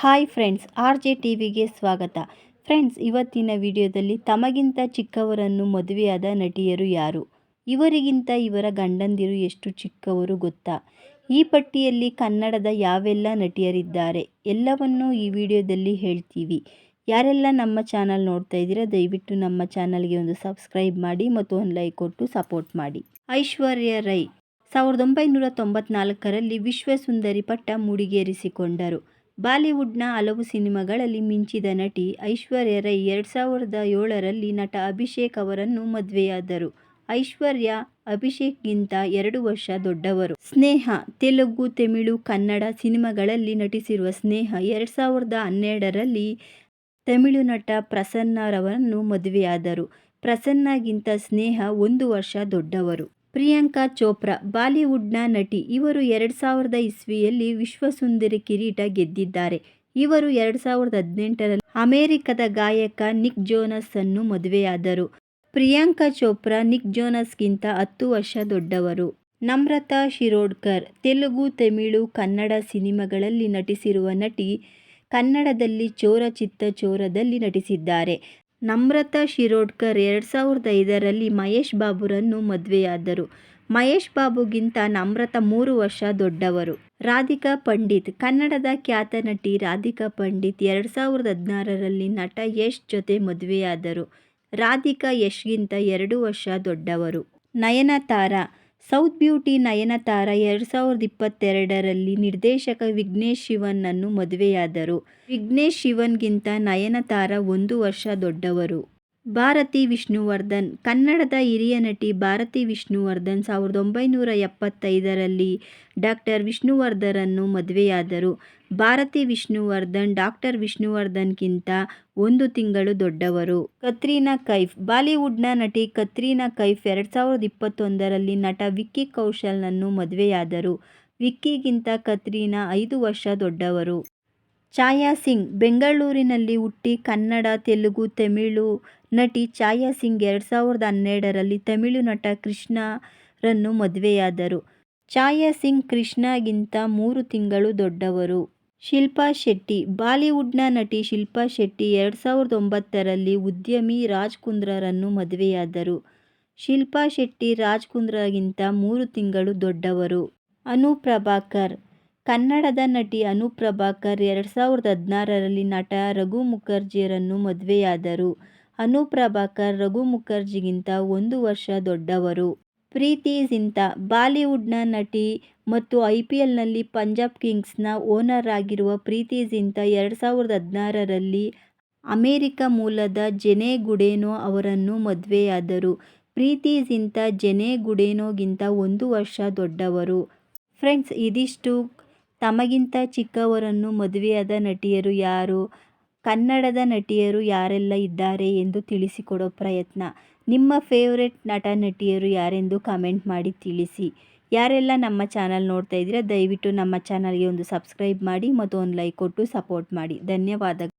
Hi friends, R J T ವಿಗೆ ಸ್ವಾಗತ. Friends, ಇವತ್ತಿನ ವಿಡಿಯೋದಲ್ಲಿ ತಮಗಿಂತ ಚಿಕ್ಕವರನ್ನು ಮದುವೆಯಾದ ನಟಿಯರು ಯಾರು? ಇವರಿಗಿಂತ ಇವರ ಗಂಡಂದಿರು ಎಷ್ಟು ಚಿಕ್ಕವರು ಗೊತ್ತಾ? ಈ ಪಟ್ಟಿಯಲ್ಲಿ ಕನ್ನಡದ ಯಾವೆಲ್ಲ ನಟಿಯರಿದ್ದಾರೆ ಎಲ್ಲವನ್ನೂ ಈ ವಿಡಿಯೋದಲ್ಲಿ ಹೇಳ್ತೀವಿ. ಯಾರೆಲ್ಲ ನಮ್ಮ ಚಾನಲ್ ನೋಡ್ತಾ ಇದ್ದೀರಾ, ದಯವಿಟ್ಟು ನಮ್ಮ ಚಾನಲ್ಗೆ ಒಂದು ಸಬ್ಸ್ಕ್ರೈಬ್ ಮಾಡಿ ಮತ್ತು ಒಂದು ಲೈಕ್ ಕೊಟ್ಟು ಸಪೋರ್ಟ್ ಮಾಡಿ. ಐಶ್ವರ್ಯ ರೈ, ಸಾವಿರದ ಒಂಬೈನೂರ ತೊಂಬತ್ನಾಲ್ಕರಲ್ಲಿ ವಿಶ್ವಸುಂದರಿ ಪಟ್ಟ ಮುಡಿಗೇರಿಸಿಕೊಂಡರು. ಬಾಲಿವುಡ್ನ ಹಲವು ಸಿನಿಮಾಗಳಲ್ಲಿ ಮಿಂಚಿದ ನಟಿ ಐಶ್ವರ್ಯ ರೈ ಎರಡು ಸಾವಿರದ ಏಳರಲ್ಲಿ ನಟ ಅಭಿಷೇಕ್ ಅವರನ್ನು ಮದುವೆಯಾದರು. ಐಶ್ವರ್ಯ ಅಭಿಷೇಕ್ಗಿಂತ ಎರಡು ವರ್ಷ ದೊಡ್ಡವರು. ಸ್ನೇಹ, ತೆಲುಗು, ತಮಿಳು, ಕನ್ನಡ ಸಿನಿಮಾಗಳಲ್ಲಿ ನಟಿಸಿರುವ ಸ್ನೇಹ ಎರಡು ಸಾವಿರದ ಹನ್ನೆರಡರಲ್ಲಿ ತಮಿಳು ನಟ ಪ್ರಸನ್ನರವರನ್ನು ಮದುವೆಯಾದರು. ಪ್ರಸನ್ನಗಿಂತ ಸ್ನೇಹ ಒಂದು ವರ್ಷ ದೊಡ್ಡವರು. ಪ್ರಿಯಾಂಕಾ ಚೋಪ್ರಾ, ಬಾಲಿವುಡ್ನ ನಟಿ. ಇವರು ಎರಡು ಸಾವಿರದ ಇಸ್ವಿಯಲ್ಲಿ ವಿಶ್ವಸುಂದರಿ ಕಿರೀಟ ಗೆದ್ದಿದ್ದಾರೆ. ಇವರು ಎರಡು ಸಾವಿರದ ಹದಿನೆಂಟರಲ್ಲಿ ಅಮೆರಿಕದ ಗಾಯಕ ನಿಕ್ ಜೋನಸ್ ಅನ್ನು ಮದುವೆಯಾದರು. ಪ್ರಿಯಾಂಕಾ ಚೋಪ್ರಾ ನಿಕ್ ಜೋನಸ್ಗಿಂತ ಹತ್ತು ವರ್ಷ ದೊಡ್ಡವರು. ನಮ್ರತಾ ಶಿರೋಡ್ಕರ್, ತೆಲುಗು, ತಮಿಳು, ಕನ್ನಡ ಸಿನಿಮಾಗಳಲ್ಲಿ ನಟಿಸಿರುವ ನಟಿ ಕನ್ನಡದಲ್ಲಿ ಚೋರ ಚಿತ್ತ ಚೋರದಲ್ಲಿ ನಟಿಸಿದ್ದಾರೆ. ನಮ್ರತಾ ಶಿರೋಡ್ಕರ್ ಎರಡು ಸಾವಿರದ ಐದರಲ್ಲಿ ಮಹೇಶ್ ಬಾಬುರನ್ನು ಮದುವೆಯಾದರು. ಮಹೇಶ್ ಬಾಬುಗಿಂತ ನಮ್ರತಾ ಮೂರು ವರ್ಷ ದೊಡ್ಡವರು. ರಾಧಿಕಾ ಪಂಡಿತ್, ಕನ್ನಡದ ಖ್ಯಾತ ನಟಿ ರಾಧಿಕಾ ಪಂಡಿತ್ ಎರಡು ಸಾವಿರದ ಹದಿನಾರರಲ್ಲಿ ನಟ ಯಶ್ ಜೊತೆ ಮದುವೆಯಾದರು. ರಾಧಿಕಾ ಯಶ್ಗಿಂತ ಎರಡು ವರ್ಷ ದೊಡ್ಡವರು. ನಯನತಾರಾ ಸೌತ್ ಬ್ಯೂಟಿ ನಯನತಾರ ಎರಡು ಸಾವಿರದ ಇಪ್ಪತ್ತೆರಡರಲ್ಲಿ ನಿರ್ದೇಶಕ ವಿಘ್ನೇಶ್ ಶಿವನ್ನನ್ನು ಮದುವೆಯಾದರು. ವಿಘ್ನೇಶ್ ಶಿವನ್ಗಿಂತ ನಯನತಾರ ಒಂದು ವರ್ಷ ದೊಡ್ಡವರು. ಭಾರತಿ ವಿಷ್ಣುವರ್ಧನ್, ಕನ್ನಡದ ಹಿರಿಯ ನಟಿ ಭಾರತಿ ವಿಷ್ಣುವರ್ಧನ್ ಸಾವಿರದ ಒಂಬೈನೂರ ಎಪ್ಪತ್ತೈದರಲ್ಲಿ ಡಾಕ್ಟರ್ ವಿಷ್ಣುವರ್ಧನನ್ನು ಮದುವೆಯಾದರು. ಭಾರತಿ ವಿಷ್ಣುವರ್ಧನ್ ಡಾಕ್ಟರ್ ವಿಷ್ಣುವರ್ಧನ್ಗಿಂತ ಒಂದು ತಿಂಗಳು ದೊಡ್ಡವರು. ಕತ್ರಿನಾ ಕೈಫ್, ಬಾಲಿವುಡ್ನ ನಟಿ ಕತ್ರಿನಾ ಕೈಫ್ ಎರಡು ಸಾವಿರದ ಇಪ್ಪತ್ತೊಂದರಲ್ಲಿ ನಟ ವಿಕ್ಕಿ ಕೌಶಲ್ನನ್ನು ಮದುವೆಯಾದರು. ವಿಕ್ಕಿಗಿಂತ ಕತ್ರೀನಾ ಐದು ವರ್ಷ ದೊಡ್ಡವರು. ಛಾಯಾ ಸಿಂಗ್ ಬೆಂಗಳೂರಿನಲ್ಲಿ ಹುಟ್ಟಿ ಕನ್ನಡ, ತೆಲುಗು, ತಮಿಳು ನಟಿ ಛಾಯಾ ಸಿಂಗ್ ಎರಡು ಸಾವಿರದ ಹನ್ನೆರಡರಲ್ಲಿ ತಮಿಳು ನಟ ಕೃಷ್ಣರನ್ನು ಮದುವೆಯಾದರು. ಛಾಯಾ ಸಿಂಗ್ ಕೃಷ್ಣಗಿಂತ ಮೂರು ತಿಂಗಳು ದೊಡ್ಡವರು. ಶಿಲ್ಪಾ ಶೆಟ್ಟಿ, ಬಾಲಿವುಡ್ನ ನಟಿ ಶಿಲ್ಪಾ ಶೆಟ್ಟಿ ಎರಡು ಸಾವಿರದ ಒಂಬತ್ತರಲ್ಲಿ ಉದ್ಯಮಿ ರಾಜ್ ಕುಂದ್ರರನ್ನು ಮದುವೆಯಾದರು. ಶಿಲ್ಪಾ ಶೆಟ್ಟಿ ರಾಜ್ ಕುಂದ್ರಾಗಿಂತ ಮೂರು ತಿಂಗಳು ದೊಡ್ಡವರು. ಅನು ಪ್ರಭಾಕರ್ ಕನ್ನಡದ ನಟಿ ಅನುಪ್ರಭಾಕರ್ ಎರಡು ಸಾವಿರದ ಹದಿನಾರರಲ್ಲಿ ನಟ ರಘು ಮುಖರ್ಜಿಯರನ್ನು ಮದುವೆಯಾದರು. ಅನುಪ್ರಭಾಕರ್ ರಘು ಮುಖರ್ಜಿಗಿಂತ ಒಂದು ವರ್ಷ ದೊಡ್ಡವರು. ಪ್ರೀತಿ ಜಿಂತಾ, ಬಾಲಿವುಡ್ನ ನಟಿ ಮತ್ತು ಐ ಪಿ ಎಲ್ನಲ್ಲಿ ಪಂಜಾಬ್ ಕಿಂಗ್ಸ್ನ ಓನರ್ ಆಗಿರುವ ಪ್ರೀತಿ ಜಿಂತಾ ಎರಡು ಸಾವಿರದ ಹದಿನಾರರಲ್ಲಿ ಅಮೇರಿಕ ಮೂಲದ ಜೆನೆ ಗುಡೇನೋ ಅವರನ್ನು ಮದುವೆಯಾದರು. ಪ್ರೀತಿ ಜಿಂತಾ ಜೆನೆ ಗುಡೇನೋಗಿಂತ ಒಂದು ವರ್ಷ ದೊಡ್ಡವರು. ಫ್ರೆಂಡ್ಸ್, ಇದಿಷ್ಟು ತಮಗಿಂತ ಚಿಕ್ಕವರನ್ನು ಮದುವೆಯಾದ ನಟಿಯರು ಯಾರು? ಕನ್ನಡದ ನಟಿಯರು ಯಾರೆಲ್ಲ ಇದ್ದಾರೆ ಎಂದು ತಿಳಿಸಿಕೊಡೋ ಪ್ರಯತ್ನ. ನಿಮ್ಮ ಫೇವ್ರೆಟ್ ನಟ ನಟಿಯರು ಯಾರೆಂದು ಕಮೆಂಟ್ ಮಾಡಿ ತಿಳಿಸಿ. ಯಾರೆಲ್ಲ ನಮ್ಮ ಚಾನಲ್ ನೋಡ್ತಾ ಇದ್ದೀರಾ, ದಯವಿಟ್ಟು ನಮ್ಮ ಚಾನಲ್ಗೆ ಒಂದು ಸಬ್ಸ್ಕ್ರೈಬ್ ಮಾಡಿ ಮತ್ತು ಒಂದು ಲೈಕ್ ಕೊಟ್ಟು ಸಪೋರ್ಟ್ ಮಾಡಿ. ಧನ್ಯವಾದಗಳು.